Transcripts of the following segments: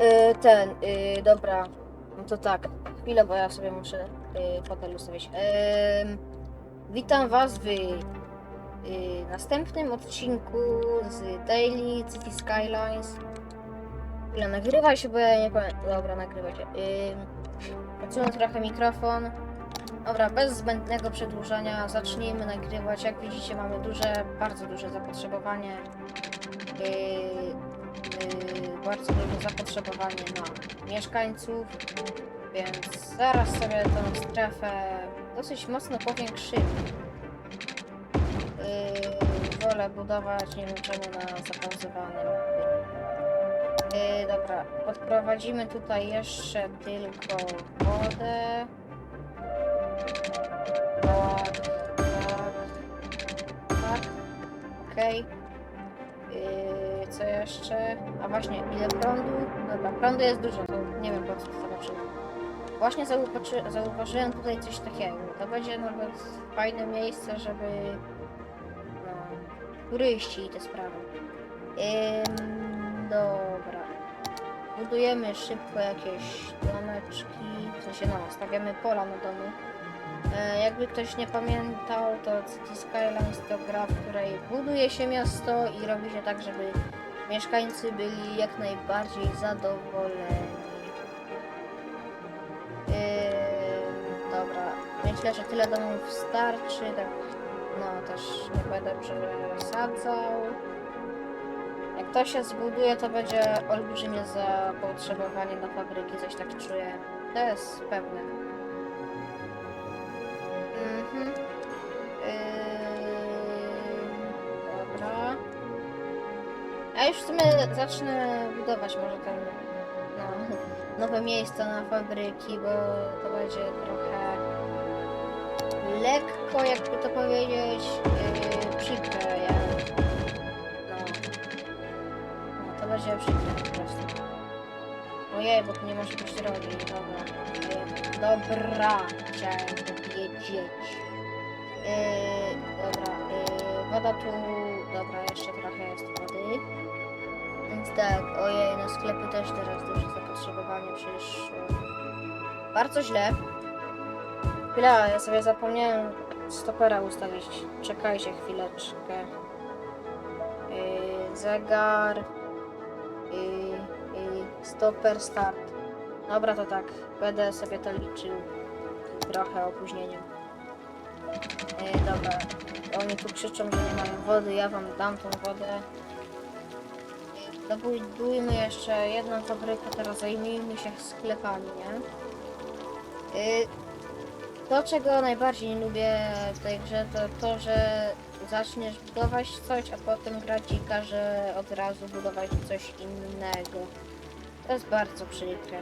Y, ten, y, dobra. No to tak, chwilę, bo ja sobie muszę y, fotel ustawić. Ym, witam Was w y, następnym odcinku z Daily City Skylines. Chwilę, nagrywaj się, bo ja nie powiem. Dobra, nagrywaj się. Ym, Odsunę trochę mikrofon. Dobra, bez zbędnego przedłużania zacznijmy nagrywać. Jak widzicie, mamy duże, bardzo duże zapotrzebowanie. Yy, yy, bardzo duże zapotrzebowanie na mieszkańców, więc zaraz sobie tą strefę dosyć mocno powiększymy. Yy, wolę budować, nie wiem czemu, na zapauzowanym. Yy, dobra, podprowadzimy tutaj jeszcze tylko wodę. Tak, tak, tak. Okej. Yy, co jeszcze? A właśnie, ile prądu? Dobra, prądu jest dużo, to nie wiem po co zobaczymy. Właśnie zauważy, zauważyłem tutaj coś takiego. To będzie nawet fajne miejsce, żeby no, turyści i te sprawy. Ym, dobra. Budujemy szybko jakieś domeczki, w sensie no, stawiamy pola na domy. E, jakby ktoś nie pamiętał, to City Skylines to gra, w której buduje się miasto i robi się tak, żeby mieszkańcy byli jak najbardziej zadowoleni. Ym, dobra, myślę, że tyle domów starczy, tak, no też nie będę przesadzał. Jak to się zbuduje, to będzie olbrzymie zapotrzebowanie na fabryki, coś tak czuję. To jest pewne. Mhm. Ja już w sumie zacznę budować może ten no, nowe miejsca na fabryki, bo to będzie trochę lekko, jakby to powiedzieć, yy, przykre. Ja, no, no, to będzie przykre po prostu. Ojej, bo nie może być drogi. Dobra. Dobra, chciałem powiedzieć. Yy, dobra, yy, woda tu. Dobra, jeszcze trochę jest wody. Więc tak, ojej, na sklepy też teraz duże zapotrzebowanie przyszło. Bardzo źle. Chwila, ja sobie zapomniałem stopera ustawić. Czekajcie chwileczkę. Yy, zegar. Yy, yy, stoper start. Dobra, to tak. Będę sobie to liczył. Trochę opóźnieniem. Yy, dobra. Oni tu krzyczą, że nie mają wody. Ja wam dam tą wodę. Dobudujmy jeszcze jedną fabrykę, teraz zajmijmy się sklepami, nie? Yy, to, czego najbardziej nie lubię w tej grze, to to, że zaczniesz budować coś, a potem gra ci każe od razu budować coś innego. To jest bardzo przykre.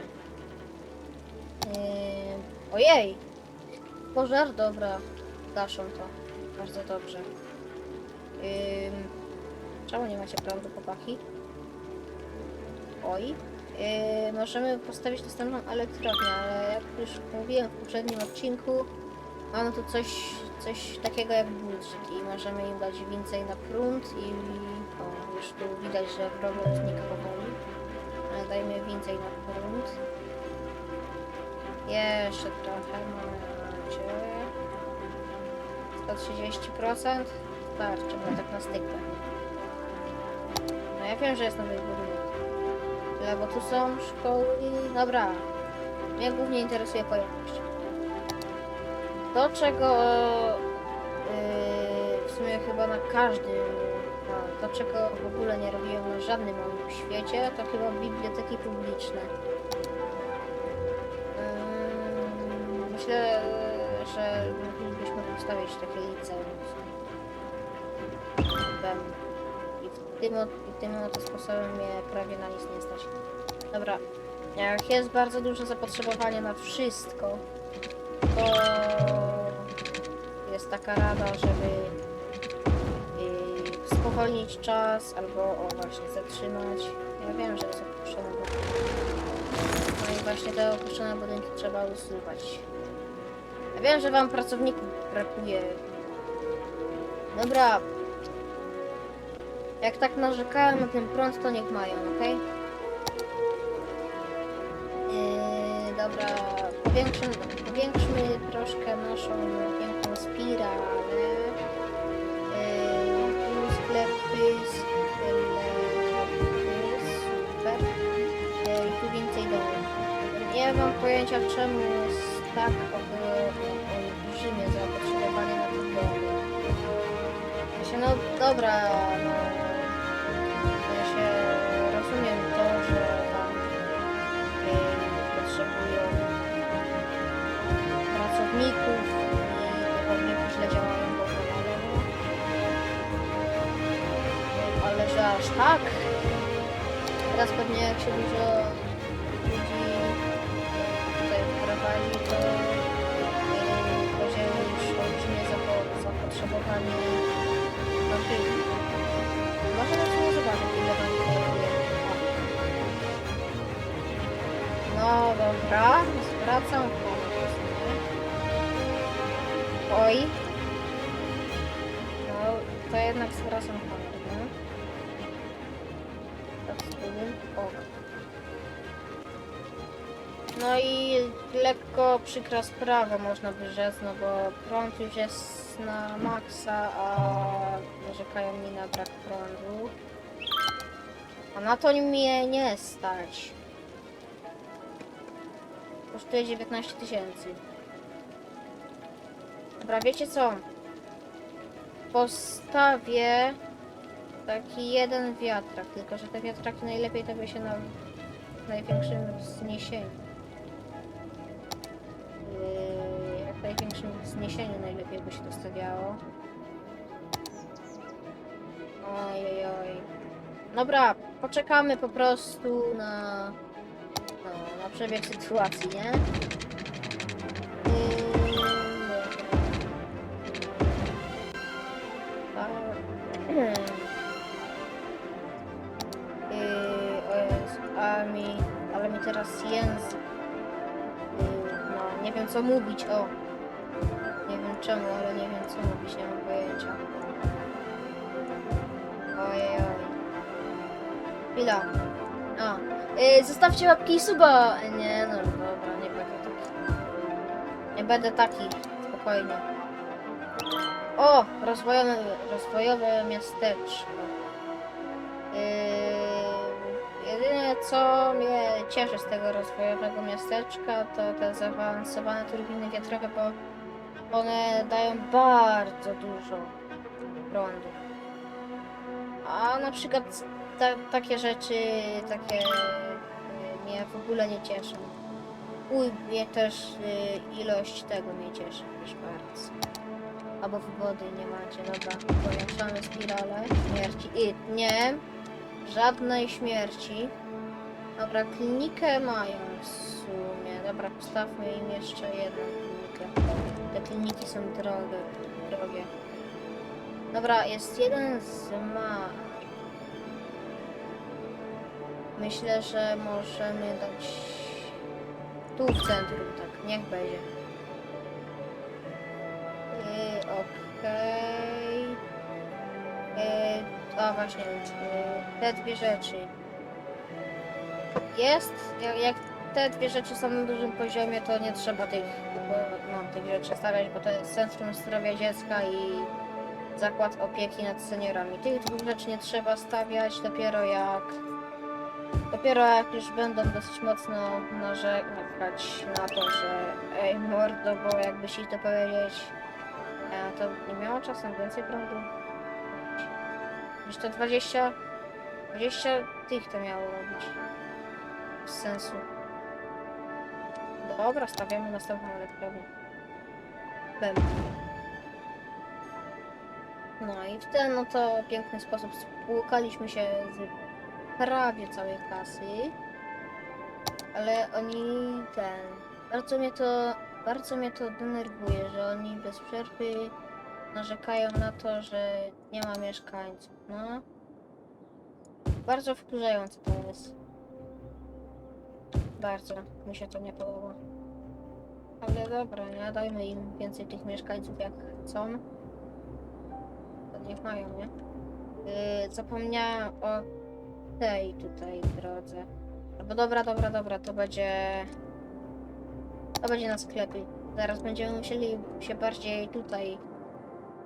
Yy, ojej! Pożar, dobra. Gaszą to. Bardzo dobrze. Czemu nie macie prądu, chłopaki? Oj. Yy, możemy postawić następną elektrownię, ale jak już mówiłem w poprzednim odcinku, mamy tu coś, coś takiego jak budżet i możemy im dać więcej na prąd i o, już tu widać, że problem znika powoli. Ale dajmy więcej na prąd. Jeszcze trochę macie. 130%? Starczy, bo tak na styk pewnie. No ja wiem, że jest nowy budynek. Tyle, bo tu są szkoły. Dobra. Mnie głównie interesuje pojemność. To, czego yy, w sumie chyba na każdym, to czego w ogóle nie robiłem na żadnym moim świecie, to chyba biblioteki publiczne. Yy, myślę, że moglibyśmy postawić takie liceum. W tym, tym oto sposobem mnie prawie na nic nie stać. Dobra, jak jest bardzo duże zapotrzebowanie na wszystko, to jest taka rada, żeby yy, spowolnić czas albo o właśnie zatrzymać. Ja wiem, że jest opuszczone budynki. No i właśnie te opuszczone budynki trzeba usuwać. Ja wiem, że wam pracowników brakuje. Dobra. Jak tak narzekałem na ten prąd, to niech mają, okej? dobra, powiększmy, powiększmy troszkę naszą piękną spiralę. Yy, tu sklepy, sklepy, super. Yy, tu więcej domów. Nie mam pojęcia czemu jest tak olbrzymie zapotrzebowanie na te domy. Się, no dobra, no, aż tak. Teraz pewnie jak się dużo ludzi tutaj wprowadzi, to będzie już olbrzymie zapo- zapotrzebowanie tych. Może na sobie zobaczyć, ile jest. No dobra, zwracam pomysł, nie? Oj. No, to jednak zwracam honor, No i lekko przykra sprawa można by rzec, no bo prąd już jest na maksa, a narzekają mi na brak prądu. A na to mnie nie stać. Kosztuje 19 tysięcy. Dobra, wiecie co? Postawię taki jeden wiatrak, tylko że te wiatraki najlepiej to by się na największym wzniesieniu. Yy, jak największym wzniesieniu najlepiej by się to stawiało. Ojej, oj. Dobra, poczekamy po prostu na, no, na przebieg sytuacji, nie? Tak. Yy, o a mi, ale mi teraz język. Wiem co mówić, o. Nie wiem czemu, ale nie wiem co mówić, nie mam pojęcia. Ojej, oj. Chwila. A. Yy, zostawcie łapki i suba. Nie, no dobra, nie będę taki. Nie będę taki, spokojnie. O, rozwojowe, rozwojowe miasteczko. Yy, co mnie cieszy z tego rozwojowego miasteczka to te zaawansowane turbiny wiatrowe, bo one dają bardzo dużo prądu. A na przykład ta, takie rzeczy, takie yy, mnie w ogóle nie cieszą. Uj, mnie też yy, ilość tego mnie cieszy też bardzo. Albo wody nie macie, dobra, połączamy spiralę śmierci. I nie, żadnej śmierci. Dobra, klinikę mają w sumie. Dobra, postawmy im jeszcze jedną klinikę. Te kliniki są drogie. drogie. Dobra, jest jeden z ma. Myślę, że możemy dać tu w centrum, tak, niech będzie. Yy, Okej. Yy, a właśnie, yy, te dwie rzeczy. Jest, jak, te dwie rzeczy są na dużym poziomie, to nie trzeba tych, no, tych rzeczy stawiać, bo to jest Centrum Zdrowia Dziecka i Zakład Opieki nad Seniorami. Tych dwóch rzeczy nie trzeba stawiać, dopiero jak dopiero jak już będą dosyć mocno narzekać na to, że ej mordo, bo jakby ci to powiedzieć, e, to nie miało czasem więcej prądu. Już to 20, 20 tych to miało robić. Bez sensu. Dobra, stawiamy następną elektrownię. Bem. No i w ten no to piękny sposób spłukaliśmy się z prawie całej kasy. Ale oni ten. Bardzo mnie to. Bardzo mnie to denerwuje, że oni bez przerwy narzekają na to, że nie ma mieszkańców. No. Bardzo wkurzające to jest. Bardzo mi się to nie podoba. Ale dobra, nie dajmy im więcej tych mieszkańców jak chcą. To niech mają, nie? Yy, zapomniałem o tej tutaj drodze. Albo dobra, dobra, dobra, to będzie To będzie na sklepie. Zaraz będziemy musieli się bardziej tutaj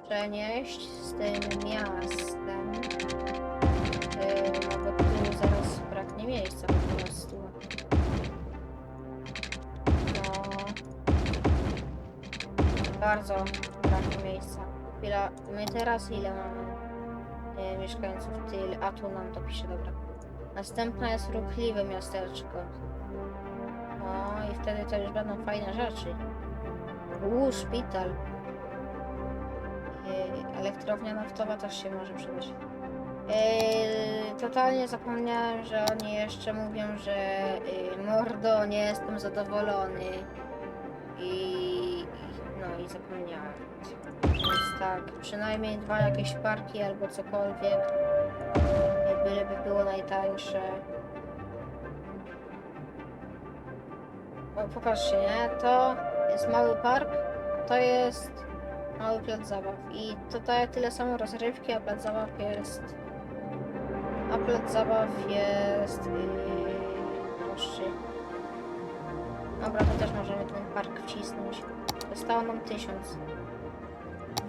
przenieść z tym miastem. Yy, Bardzo braknie miejsca. Chwila, my teraz ile mamy e, mieszkańców? Tyle, a tu nam to pisze, dobra. Następne jest ruchliwe miasteczko. No i wtedy to już będą fajne rzeczy. Uuu, szpital. E, elektrownia naftowa też się może przydać. E, totalnie zapomniałem, że oni jeszcze mówią, że e, mordo, nie jestem zadowolony. I i zapomniałem. Więc tak, przynajmniej dwa jakieś parki albo cokolwiek. Byleby było najtańsze. O, popatrzcie, nie? To jest mały park, to jest mały plac zabaw. I to daje tyle samo rozrywki, a plac zabaw jest... A plac zabaw jest... Yy. Dobra, to też możemy ten park wcisnąć. Zostało nam 1000.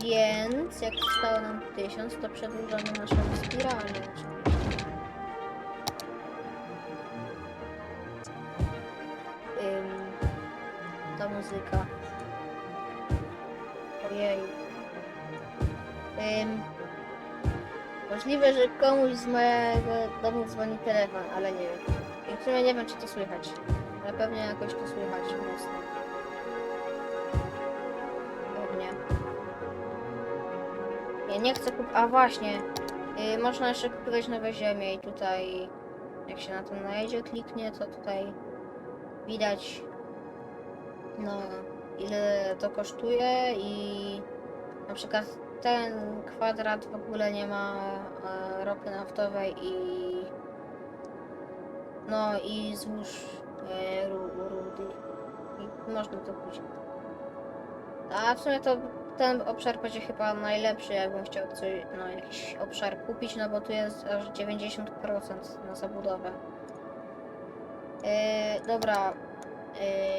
Więc jak zostało nam 1000, to przedłużamy naszą spiralę. Ym, ta muzyka. Ojej. Ym, możliwe, że komuś z mojego domu dzwoni telefon, ale nie wiem. I w sumie nie wiem, czy to słychać. Ale pewnie jakoś to słychać mocno. Nie chcę kup... A właśnie. Yy, można jeszcze kupować nowe ziemie i tutaj jak się na to najedzie, kliknie, to tutaj widać no ile to kosztuje i na przykład ten kwadrat w ogóle nie ma e, ropy naftowej i no i złóż e, ru, rudy i można to kupić. A w sumie to ten obszar będzie chyba najlepszy, jakbym chciał coś, no jakiś obszar kupić, no bo tu jest aż 90% na zabudowę. Yy, dobra,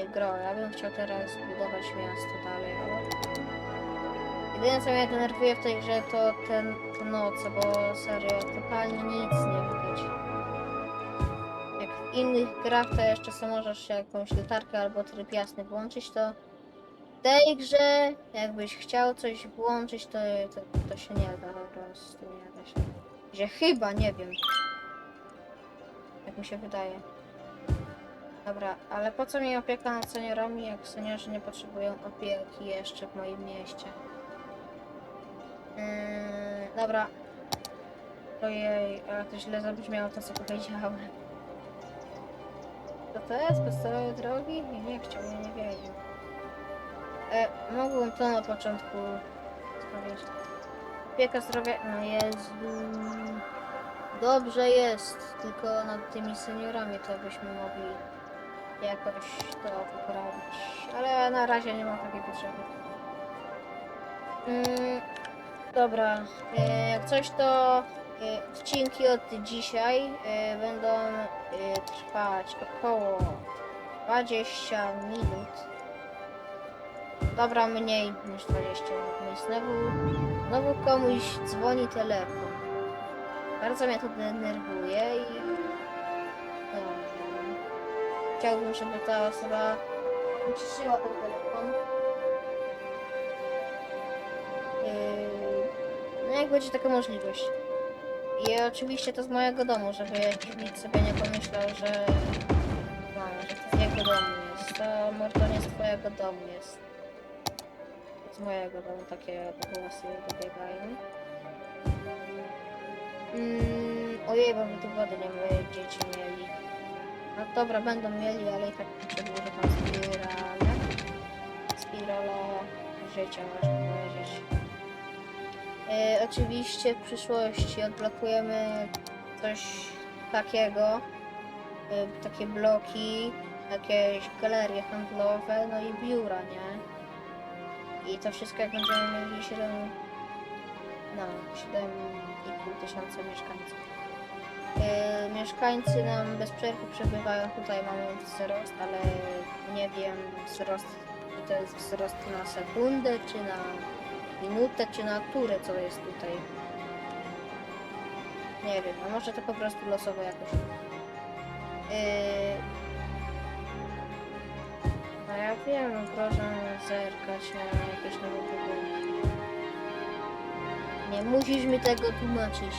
yy, gro, ja bym chciał teraz budować miasto dalej, ale... Jedyne co mnie denerwuje w tej grze to ten, te noce, bo serio, totalnie nic nie widać. Jak w innych grach to jeszcze sobie możesz jakąś latarkę albo tryb jasny włączyć, to tej grze jakbyś chciał coś włączyć, to, to, to się nie da po prostu, nie da się. Że chyba, nie wiem. Jak mi się wydaje. Dobra, ale po co mi opieka nad seniorami, jak seniorzy nie potrzebują opieki jeszcze w moim mieście? Yy, dobra. Ojej, ale to źle zabrzmiało to, co powiedziałem. Co to jest? Podstawowe drogi? Nie, nie chciał, ja nie wiedział. E, mogłem to na początku powiedzieć. Opieka zdrowia... No Jezu... Dobrze jest, tylko nad tymi seniorami to byśmy mogli jakoś to poprawić. Ale na razie nie ma takiej potrzeby. Mm, dobra, e, jak coś to e, odcinki od dzisiaj e, będą e, trwać około 20 minut. Dobra, mniej niż 20 minut. Znowu, znowu komuś dzwoni telefon. Bardzo mnie to denerwuje i... No, chciałbym, żeby ta osoba wyciszyła ten telefon. Yy, No jak będzie taka możliwość. I oczywiście to z mojego domu, żeby nikt sobie nie pomyślał, że... No, że to z jego domu jest. To mordo nie z twojego domu jest. Mojego domu takie głosy dobiegają. Mm, ojej, bo my tu wody nie będziecie mieli. No dobra, będą mieli, ale i tak przedłużę tam spiralę. Spirala życia, można powiedzieć. E, oczywiście w przyszłości odblokujemy coś takiego. E, takie bloki, jakieś galerie handlowe, no i biura, nie? I to wszystko jak będziemy mieli 7, no, 7,5 tysiąca mieszkańców. Yy, miesz mieszkańcy nam bez przerwy przebywają. Tutaj mamy wzrost, ale nie wiem wzrost, czy to jest wzrost na sekundę, czy na minutę, czy na turę, co jest tutaj. Nie wiem, a może to po prostu losowo jakoś. Yy... Ja wiem, proszę zerkać na jakieś nowe budynki. Nie musisz mi tego tłumaczyć.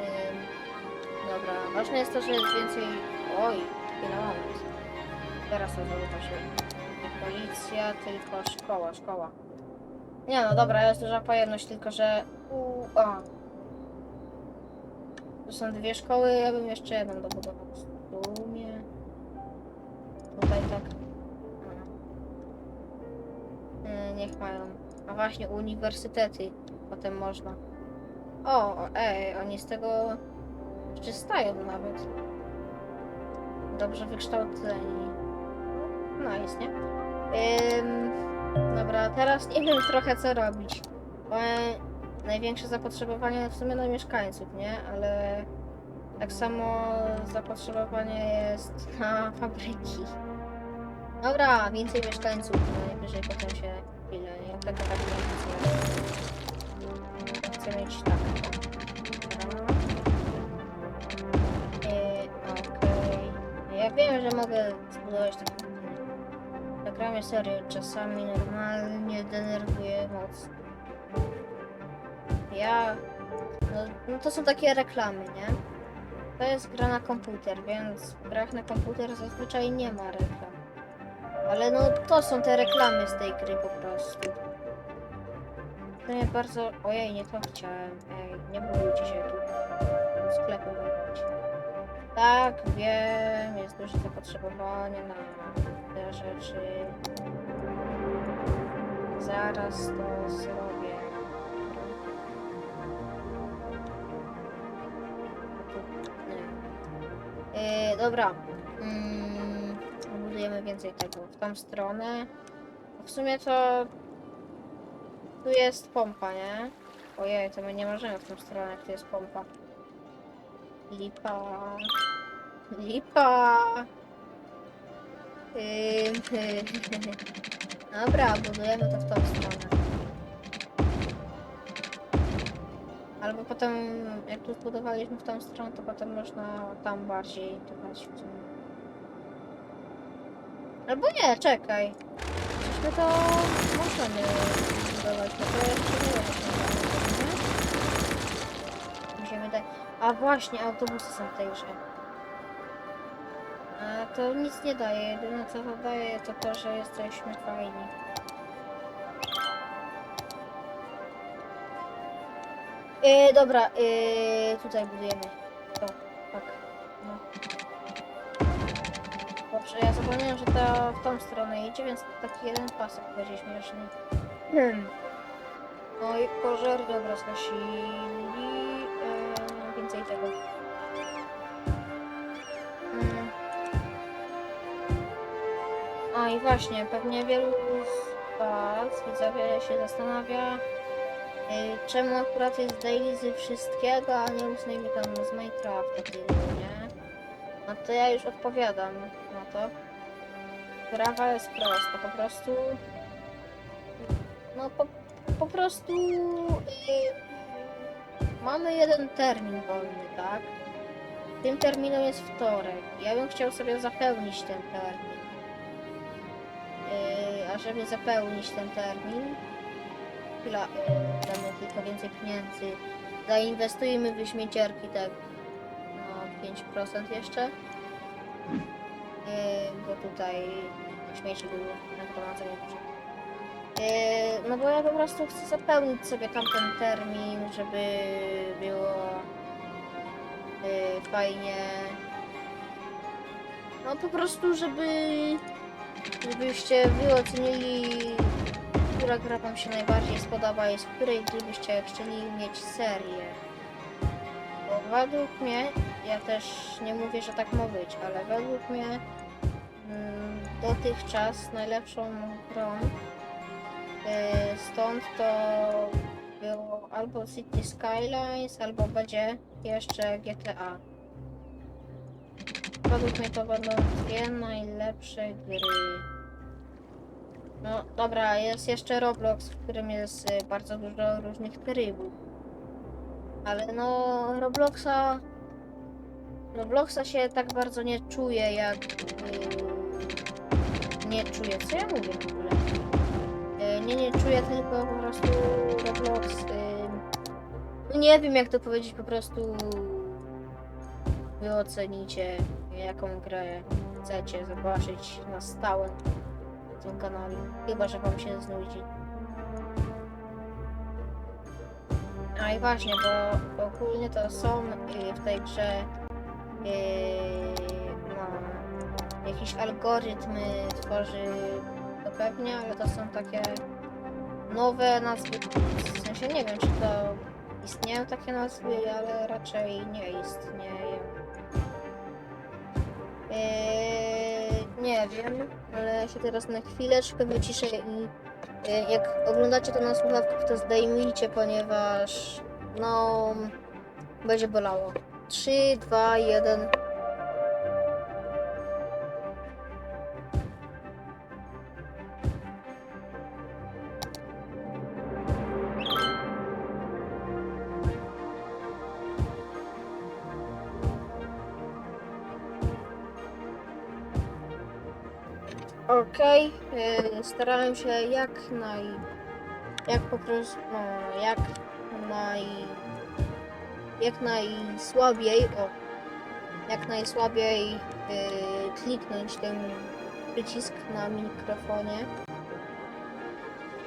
Ym, dobra, ważne jest to, że jest więcej... Oj, chwila, moment. Teraz to zauważyłem. Nie policja, tylko szkoła, szkoła. Nie no, dobra, jest duża pojemność, tylko że... U, a. Tu są dwie szkoły, ja bym jeszcze jedną dobudował. Niech mają. A właśnie, uniwersytety. Potem można. O, ej, oni z tego korzystają nawet. Dobrze wykształceni. No, jest, nie? Ym, dobra, teraz nie wiem trochę co robić. Mamy największe zapotrzebowanie w sumie na mieszkańców, nie? Ale tak samo zapotrzebowanie jest na fabryki. Dobra, więcej mieszkańców, najwyżej potem się tak tak chcę. Mieć tak. Ja wiem, że mogę zbudować. Tak gra mnie serio czasami normalnie denerwuje moc. Ja... No, no to są takie reklamy, nie? To jest gra na komputer, więc w grach na komputer zazwyczaj nie ma reklam. Ale no to są te reklamy z tej gry po prostu. To mnie bardzo... Ojej, nie to chciałem. Ej, nie budujcie się tu. Sklepy robić. Tak, wiem, jest duże zapotrzebowanie na te rzeczy. Zaraz to zrobię. Nie. Yy, dobra. Mm, budujemy więcej tego w tą stronę. W sumie to tu jest pompa, nie? Ojej, to my nie możemy w tą stronę, jak tu jest pompa. Lipa. Lipa. Ym, Dobra, budujemy to w tą stronę. Albo potem, jak tu zbudowaliśmy w tą stronę, to potem można tam bardziej dodać w tym. Albo nie, czekaj. Przecież to możemy zbudować, bo to jeszcze nie? Mi się wydaje. A właśnie, autobusy są w tej grze. A to nic nie daje. Jedyne co to daje to to, że jesteśmy fajni. Yy, dobra, yy, tutaj budujemy. To, tak. Dobrze, ja zapomniałem, że to w tą stronę idzie, więc taki jeden pasek będzie śmieszny. Hmm. No i pożar, dobra, zgasili. Yy, więcej tego. Mm. A i właśnie, pewnie wielu z Was, widzowie, się zastanawia, yy, czemu akurat jest daily z wszystkiego, a nie ósmej tam z Minecrafta nie? No to ja już odpowiadam na to. Sprawa jest prosta, po prostu... No po, po prostu... Mamy jeden termin wolny, tak? Tym terminem jest wtorek. Ja bym chciał sobie zapełnić ten termin. Yy, a żeby zapełnić ten termin, chwila, yy, damy tylko więcej pieniędzy. Zainwestujmy w śmieciarki, tak, 5% jeszcze. Yy, bo tutaj śmieci były nagromadzone duże. Yy, no bo ja po prostu chcę zapełnić sobie tamten termin, żeby było yy, fajnie. No po prostu, żeby żebyście wy ocenili, która gra wam się najbardziej spodoba i z której gdybyście chcieli mieć serię. Według mnie, ja też nie mówię, że tak ma być, ale według mnie mm, dotychczas najlepszą grą yy, stąd to było albo City Skylines, albo będzie jeszcze GTA. Według mnie to będą dwie najlepsze gry. No dobra, jest jeszcze Roblox, w którym jest y, bardzo dużo różnych trybów. Ale no, Robloxa. Robloxa się tak bardzo nie czuje jak. y, nie czuję, co ja mówię w ogóle? Y, nie, nie czuję, tylko po prostu Roblox. y, no nie wiem jak to powiedzieć, po prostu. Wy ocenicie, jaką grę chcecie zobaczyć na stałe na tym kanale. Chyba, że wam się znudzi. A i właśnie, bo ogólnie to są y, w tej grze y, no, jakiś algorytm y, tworzy to pewnie, ale to są takie nowe nazwy. W sensie nie wiem, czy to istnieją takie nazwy, ale raczej nie istnieją. Yy, nie wiem, ale się teraz na chwileczkę wyciszę i jak oglądacie to na słuchawkach, to zdejmijcie, ponieważ no będzie bolało. 3, 2, 1. starałem się jak naj... Jak po prostu... No, jak naj... Jak najsłabiej... O! Jak najsłabiej yy, kliknąć ten przycisk na mikrofonie.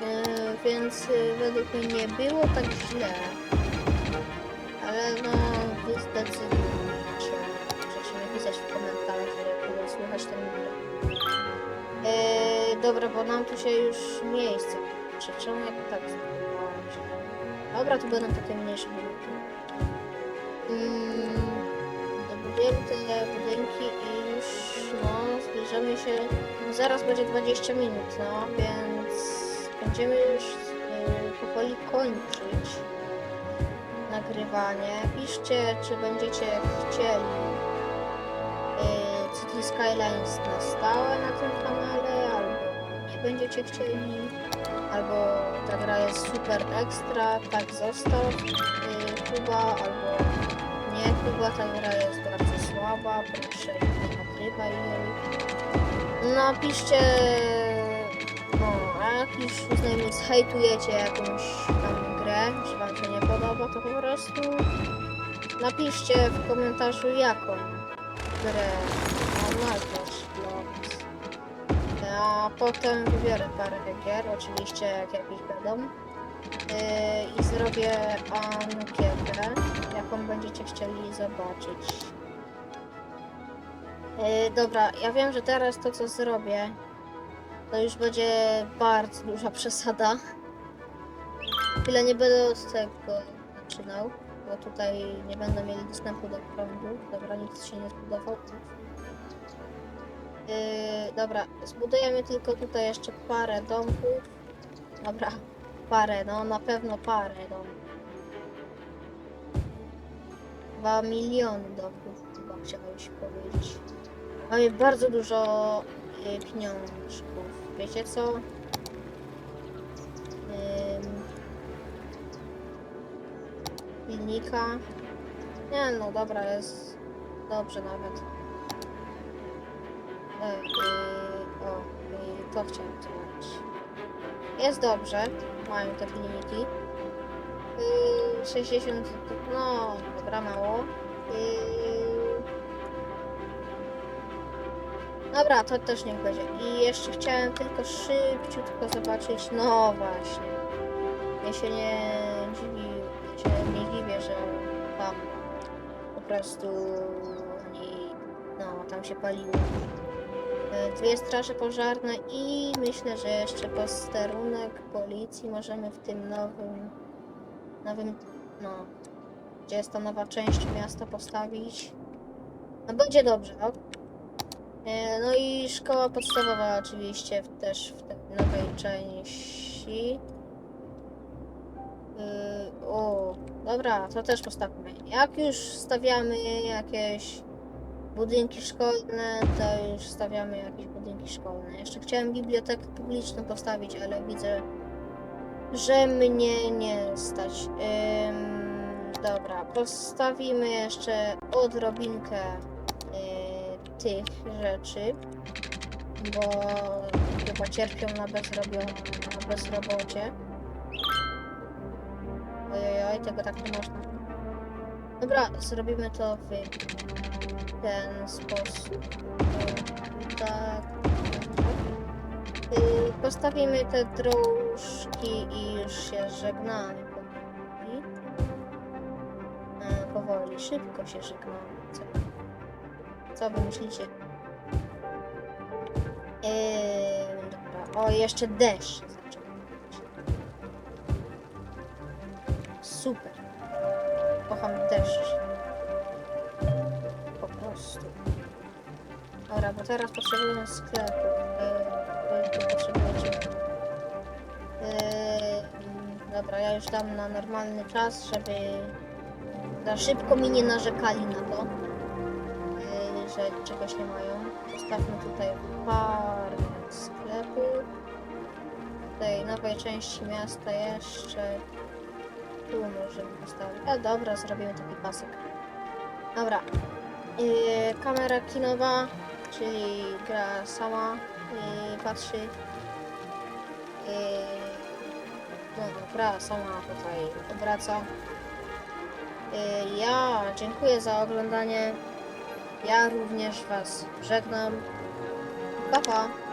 Yy, więc yy, według mnie nie było tak źle. Ale no, wy zdecydujcie. Możecie napisać w komentarzu, jak było słychać ten mikro. Eee, dobra, bo nam tu się już miejsce czy czemu tak? Dobra, tu będą takie mniejsze budynki. Mm, te budynki i już no, zbliżamy się. Zaraz będzie 20 minut, no więc będziemy już e, powoli kończyć nagrywanie. Piszcie, czy będziecie chcieli e, City Skylines na stałe na tym kanale, albo nie będziecie chcieli, albo ta gra jest super ekstra, tak zostaw yy, Kuba, albo nie Kuba, ta gra jest bardzo słaba, proszę nie nagrywaj jej. Napiszcie, no, a jak już uznajmy zhejtujecie jakąś tam grę, że wam się nie podoba, to po prostu napiszcie w komentarzu jaką grę mam nazwać Vlogs. A potem wybiorę parę gier, oczywiście jak jakieś będą. Yy, I zrobię ankietę, jaką będziecie chcieli zobaczyć. Yy, dobra, ja wiem, że teraz to co zrobię, to już będzie bardzo duża przesada. Chwilę nie będę od tego zaczynał, bo tutaj nie będą mieli dostępu do prądu. Dobra, nikt się nie zbudował. Yy, dobra, zbudujemy tylko tutaj jeszcze parę domków. Dobra, parę, no na pewno parę domków. Dwa miliony domków, chyba chciałeś powiedzieć. Mamy bardzo dużo yy, pieniążków. Wiecie co? Ym, Pilnika. Nie no, dobra, jest dobrze nawet. E, o, to chciałem zrobić. Jest dobrze, mają te filmiki. Y, 60, no dobra, mało. Y, dobra, to też niech będzie. I jeszcze chciałem tylko szybciutko zobaczyć, no właśnie. Ja się nie dziwi, prostu oni, no, tam się paliło e, dwie straże pożarne i myślę, że jeszcze posterunek policji możemy w tym nowym, nowym, no, gdzie jest ta nowa część miasta postawić. No będzie dobrze, no. No i szkoła podstawowa oczywiście też w tej nowej części. Yy, o, dobra, to też postawmy. Jak już stawiamy jakieś budynki szkolne, to już stawiamy jakieś budynki szkolne. Jeszcze chciałem bibliotekę publiczną postawić, ale widzę, że mnie nie stać. Dobra, postawimy jeszcze odrobinkę yy, tych rzeczy, bo chyba cierpią na, bezrobią, na bezrobocie. Ojej, tego tak nie można. Dobra, zrobimy to w ten sposób. Tak. Y, Postawimy te dróżki i już się żegnamy powoli. E, powoli, szybko się żegnamy. Co, co wy myślicie? Yy, dobra. O, jeszcze deszcz Super. Kocham deszcz. Po prostu. Dobra, bo teraz potrzebujemy sklepu. Tu potrzebujecie. Yy, dobra, ja już dam na normalny czas, żeby za szybko mi nie narzekali na to, yy, że czegoś nie mają. Postawmy tutaj parę sklepów. Tej nowej części miasta jeszcze tu możemy postawić. A dobra, zrobimy taki pasek. Dobra. Yy, kamera kinowa, czyli gra sama yy, patrzy. Yy, no, gra sama tutaj obraca. Yy, ja dziękuję za oglądanie. Ja również Was żegnam. Pa, pa.